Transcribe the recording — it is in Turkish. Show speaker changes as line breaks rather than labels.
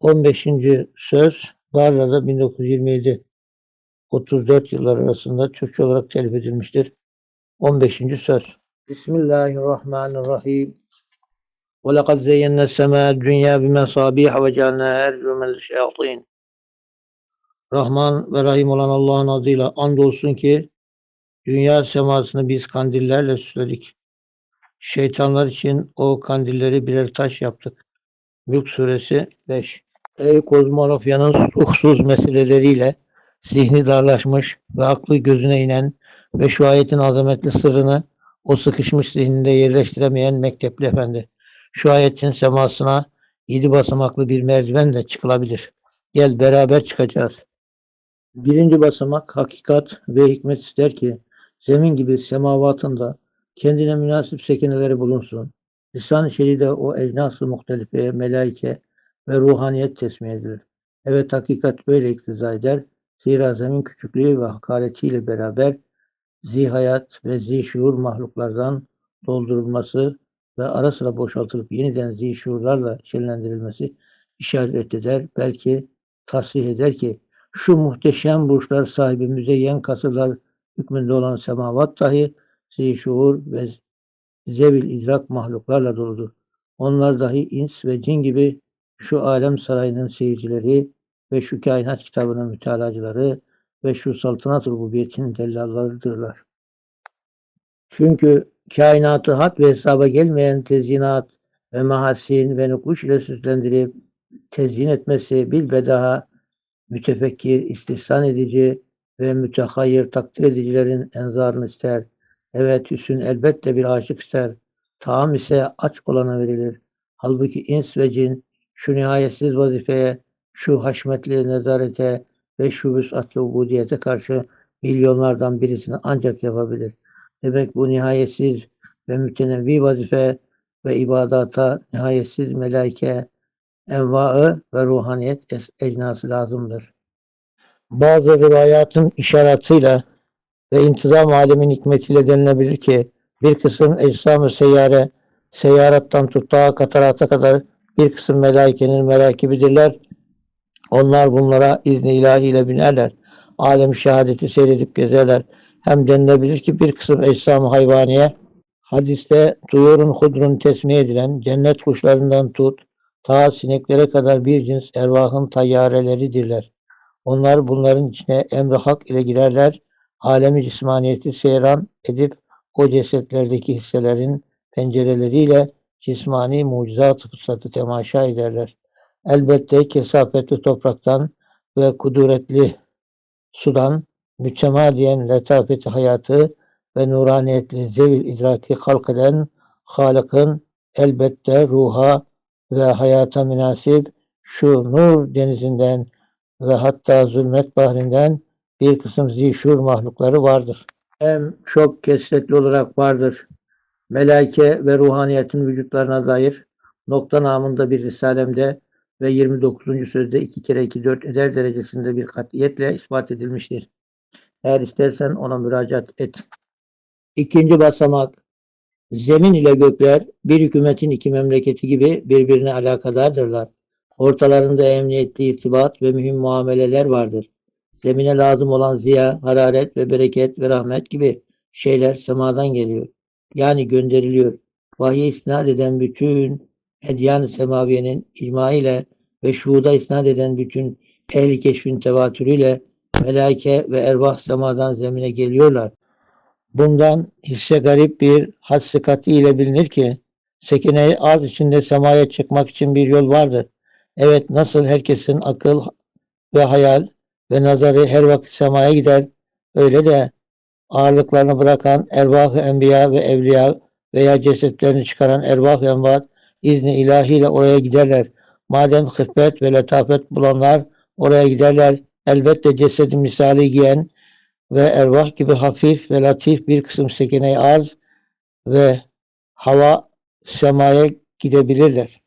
15. söz Gazze'de 1927 34 yıllar arasında Türkçe olarak telif edilmiştir. 15. söz. Bismillahirrahmanirrahim. Ve lekad zeyyenne semâ dünya bimesâbîh ve cealnâ ercümen şeyatîn. Rahman ve Rahim olan Allah'ın adıyla andolsun ki dünya semasını biz kandillerle süsledik. Şeytanlar için o kandilleri birer taş yaptık. Mülk suresi 5. Ey kozmografyanın ruhsuz meseleleriyle zihni darlaşmış ve aklı gözüne inen ve şu ayetin azametli sırrını o sıkışmış zihninde yerleştiremeyen mektepli efendi. Şu ayetin semasına yedi basamaklı bir merdivenle çıkılabilir. Gel beraber çıkacağız. Birinci basamak hakikat ve hikmet ister ki zemin gibi semavatında kendine münasip sekineleri bulunsun. Lisan-ı şeride o ecnas-ı muhtelifeye melaike ve ruhaniyet tesmih edilir. Evet hakikat böyle iktiza eder. Zira zemin küçüklüğü ve hakaretiyle beraber zihayat ve zişuur mahluklardan doldurulması ve ara sıra boşaltılıp yeniden zişuurlarla şenlendirilmesi işaret eder. Belki tasrih eder ki şu muhteşem burçlar sahibi müzeyyen kasırlar hükmünde olan semavat dahi zişuur ve zevil idrak mahluklarla doludur. Onlar dahi ins ve cin gibi şu alem sarayının seyircileri ve şu kainat kitabının mütalacıları ve şu saltanat rububiyetinin dellallarıdırlar. Çünkü kainatı hat ve hesaba gelmeyen tezyinat ve mahasin ve nukuş ile süslendirip tezyin etmesi bilbedaha mütefekkir, istihsan edici ve mütehayyir takdir edicilerin enzarını ister. Evet hüsün elbette bir aşık ister. Taam ise aç olana verilir. Halbuki ins ve cin şu nihayetsiz vazifeye, şu haşmetli nezarete ve şu vüsatlı ubudiyete karşı milyonlardan birisini ancak yapabilir. Demek bu nihayetsiz ve mütenevvi vazife ve ibadata nihayetsiz melaike, envaı ve ruhaniyet ecnası lazımdır. Bazı rivayatın işaretiyle ve intizam alemin hikmetiyle denilebilir ki bir kısım eczam-ı seyyare, seyyarattan tut ta katarata kadar bir kısım melaikenin merakibidirler. Onlar bunlara izni ilahiyle binerler. Alem şehadeti seyredip gezerler. Hem denilebilir ki bir kısım eczam-ı hayvaniye hadiste duyurun hudrun tesmih edilen cennet kuşlarından tut ta sineklere kadar bir cins ervahın tayyareleridirler. Onlar bunların içine emri hak ile girerler. Alemi cismaniyeti seyran edip o cesetlerdeki hisselerin pencereleriyle cismani mucizat-ı fıtratı temaşa ederler. Elbette kesafetli topraktan ve kudretli sudan mütemadiyen letafeti hayatı ve nuraniyetli zevil idraki halk eden Halık'ın elbette ruha ve hayata münasip şu nur denizinden ve hatta zulmet bahrinden bir kısım zişur mahlukları vardır. Hem çok kesretli olarak vardır. Melaike ve ruhaniyetin vücutlarına dair nokta namında bir risalemde ve 29. sözde iki kere iki dört eder derecesinde bir katiyetle ispat edilmiştir. Eğer istersen ona müracaat et. İkinci basamak Zemin ile gökler bir hükümetin iki memleketi gibi birbirine alakadardırlar. Ortalarında emniyetli irtibat ve mühim muameleler vardır. Zemine lazım olan ziya, hararet ve bereket ve rahmet gibi şeyler semadan geliyor. Yani gönderiliyor. Vahye isnat eden bütün edyan-ı semaviyenin icma ile ve şuhuda isnat eden bütün ehli keşfin tevatürüyle melaike ve ervah semadan zemine geliyorlar. Bundan hisse garip bir hadsi kat'i ile bilinir ki sekine arz içinde semaya çıkmak için bir yol vardır. Evet nasıl herkesin akıl ve hayal ve nazarı her vakit semaya gider öyle de ağırlıklarını bırakan ervah-ı enbiya ve evliya veya cesetlerini çıkaran ervah-ı envat izni ilahiyle oraya giderler. Madem hıfet ve letafet bulanlar oraya giderler. Elbette cesedi misali giyen ve ervah gibi hafif ve latif bir kısım sekine arz ve hava semaya gidebilirler.